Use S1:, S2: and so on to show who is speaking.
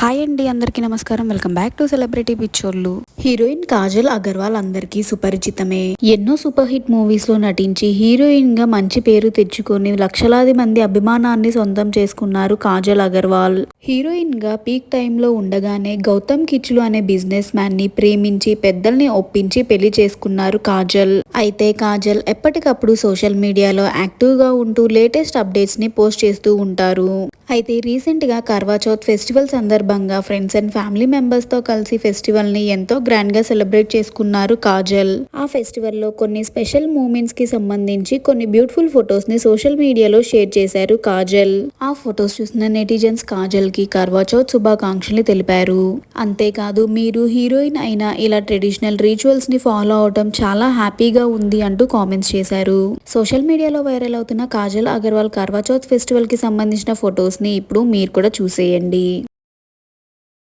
S1: Hi అండి అందరికీ నమస్కారం. వెల్కమ్ బ్యాక్ టు సెలబ్రిటీ పిక్చర్లు హీరోయిన్ కాజల్ అగర్వాల్ అందరికీ సుపరిచితమే. ఎన్నో సూపర్ హిట్ మూవీస్లో నటించి హీరోయిన్గా మంచి పేరు తెచ్చుకొని లక్షలాది మంది అభిమానాన్ని సొంతం చేసుకున్నారు కాజల్ అగర్వాల్. హీరోయిన్గా పీక్ టైంలో ఉండగానే గౌతమ్ కిచ్లు అనే బిజినెస్ మ్యాన్ని ప్రేమించి పెద్దల్ని ఒప్పించి పెళ్ళి చేసుకున్నారు కాజల్. అయితే కాజల్ ఎప్పటికప్పుడు సోషల్ మీడియాలో యాక్టివ్గా ఉంటూ లేటెస్ట్ అప్డేట్స్ని పోస్ట్ చేస్తూ ఉంటారు. అయితే రీసెంట్గా కర్వా చౌత్ ఫెస్టివల్ సందర్భంగా ఫ్రెండ్స్ అండ్ ఫ్యామిలీ మెంబర్స్తో కలిసి ఫెస్టివల్ని ఎంతో గ్రాండ్గా సెలబ్రేట్ చేసుకున్నారు కాజల్. ఆ ఫెస్టివల్లో కొన్ని స్పెషల్ మూమెంట్స్కి సంబంధించి కొన్ని బ్యూటిఫుల్ ఫొటోస్ని సోషల్ మీడియాలో షేర్ చేశారు కాజల్. ఆ ఫొటోస్ చూసిన నెటిజన్స్ కాజల్కి కర్వాచౌత్ శుభాకాంక్షలు తెలిపారు. అంతేకాదు మీరు హీరోయిన్ అయినా ఇలా ట్రెడిషనల్ రిచువల్స్ని ఫాలో అవటం చాలా హ్యాపీగా ఉంది అంటూ కామెంట్స్ చేశారు. సోషల్ మీడియాలో వైరల్ అవుతున్న కాజల్ అగర్వాల్ కర్వాచౌత్ ఫెస్టివల్కి సంబంధించిన ఫొటోస్ని ఇప్పుడు మీరు కూడా చూసేయండి.